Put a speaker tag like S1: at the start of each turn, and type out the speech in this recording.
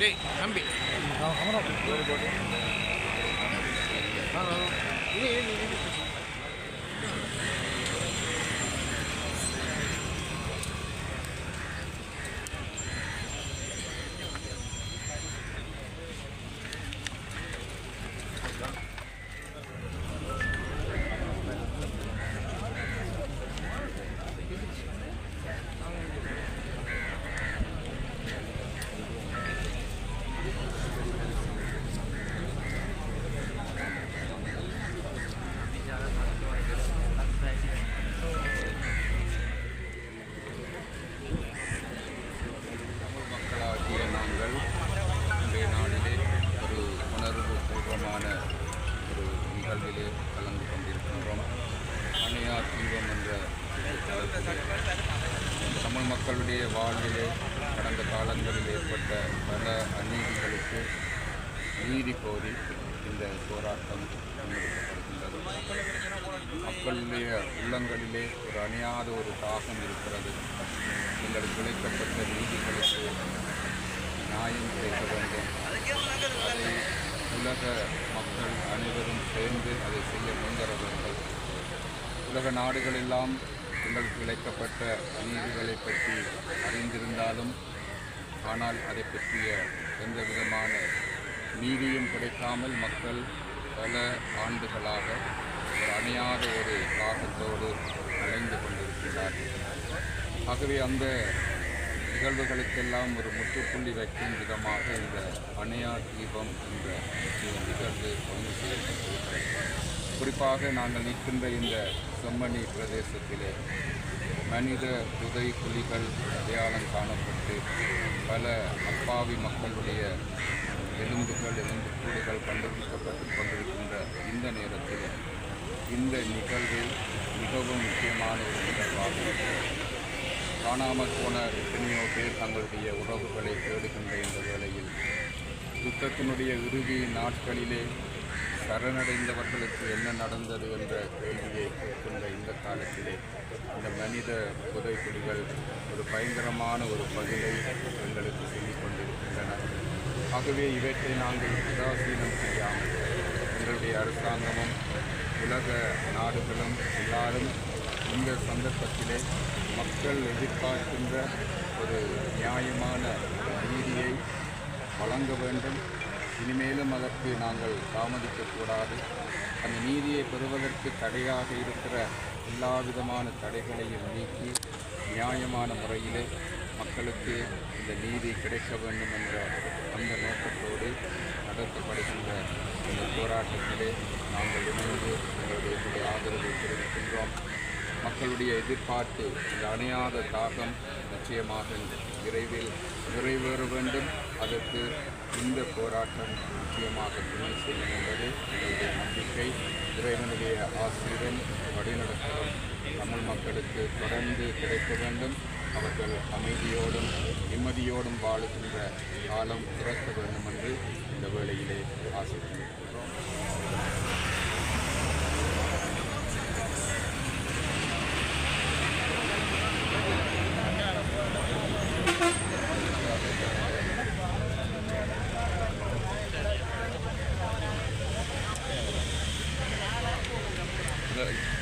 S1: டேய் தம்பி.
S2: தமிழ் முக்கியமான ஒரு நிகழ்விலே கலந்து கொண்டிருக்கின்றோம். அணையா தீபம் என்ற தமிழ் மக்களுடைய வாழ்விலே கடந்த காலங்களில் ஏற்பட்ட பல அநீதிகளுக்கு நீதி கோரி இந்த போராட்டம் முன்னெடுக்கப்படுகின்றது. மக்களுடைய உள்ளங்களிலே ஒரு அணியாத ஒரு தாகம் இருக்கிறது. எங்களுக்கு இழைக்கப்பட்ட நீதிகளுக்கு நியாயம் கிடைக்க வேண்டும். உலக மக்கள் அனைவரும் சேர்ந்து அதை செய்ய முன்வர வேண்டும் உலக நாடுகளெல்லாம் எங்களுக்கு இழைக்கப்பட்ட நீதிகளை பற்றி அறிந்திருந்தாலும் ஆனால் அதை பற்றிய எந்த விதமான நீதியும் கிடைக்காமல் மக்கள் பல ஆண்டுகளாக ஒரு அணியாத ஒரு தாகத்தோடு அலைந்து கொண்டிருக்கிறார்கள். ஆகவே அந்த நிகழ்வுகளுக்கெல்லாம் ஒரு முற்றுப்புள்ளி வைக்கும் விதமாக இந்த அணையா தீபம் என்ற நிகழ்வு ஒன்று செய்யப்பட்டிருக்கிறது. குறிப்பாக நாங்கள் நிற்கின்ற இந்த செம்மணி பிரதேசத்திலே மனித புதை புலிகள் அடையாளம் காணப்பட்டு பல அப்பாவி மக்களுடைய எலும்புகள் எலும்பு கூடுகள் கண்டுபிடிக்கப்பட்டு கொண்டிருக்கின்ற இந்த நேரத்தில் இந்த நிகழ்வு மிகவும் முக்கியமான ஒரு நிகழ்வாகும் காணாமல் போன எத்தனையோ பேர் தங்களுடைய உறவுகளை தேடுகின்ற இந்த வேளையில் யுத்தத்தினுடைய இறுதி நாட்களிலே சரணடைந்தவர்களுக்கு என்ன நடந்தது என்ற கேள்வியை கேட்கின்ற இந்த காலத்திலே இந்த மனித புதைக்குழிகள் ஒரு பயங்கரமான ஒரு பதிலை எங்களுக்கு சொல்லிக் கொண்டிருக்கின்றன. ஆகவே இவற்றை நாங்கள் உதாசீனம் செய்யாமல் எங்களுடைய அரசாங்கமும் உலக நாடுகளும் எல்லாரும் இந்த சந்தர்ப்பத்திலே மக்கள் எதிர்பார்க்கின்ற ஒரு நியாயமான நீதியை வழங்க வேண்டும். இனிமேலும் அதற்கு நாங்கள் தாமதிக்கக்கூடாது. அந்த நீதியை பெறுவதற்கு தடையாக இருக்கிற எல்லா விதமான தடைகளையும் நீக்கி நியாயமான முறையிலே மக்களுக்கு இந்த நீதி கிடைக்க வேண்டும் என்ற அந்த நோக்கத்தோடு நடத்தப்படுகின்ற இந்த போராட்டத்திலே நாங்கள் இணைந்து எங்களுடைய ஆதரவை தெரிவிக்கின்றோம். மக்களுடைய எதிர்பார்ப்பு இந்த அணையாத தாகம் நிச்சயமாக விரைவில் நிறைவேற வேண்டும். அதற்கு இந்த போராட்டம் நிச்சயமாக துணை செய்யும் என்பது எங்களுடைய நம்பிக்கை. இறைவனுடைய ஆசிரியன் வழிநடத்தலும் தமிழ் மக்களுக்கு தொடர்ந்து கிடைக்க வேண்டும். அவர்கள் அமைதியோடும் நிம்மதியோடும் வாழுகின்ற காலம் பிறக்க வேண்டும் என்று இந்த வேளையிலே ஆசிரியர் uh,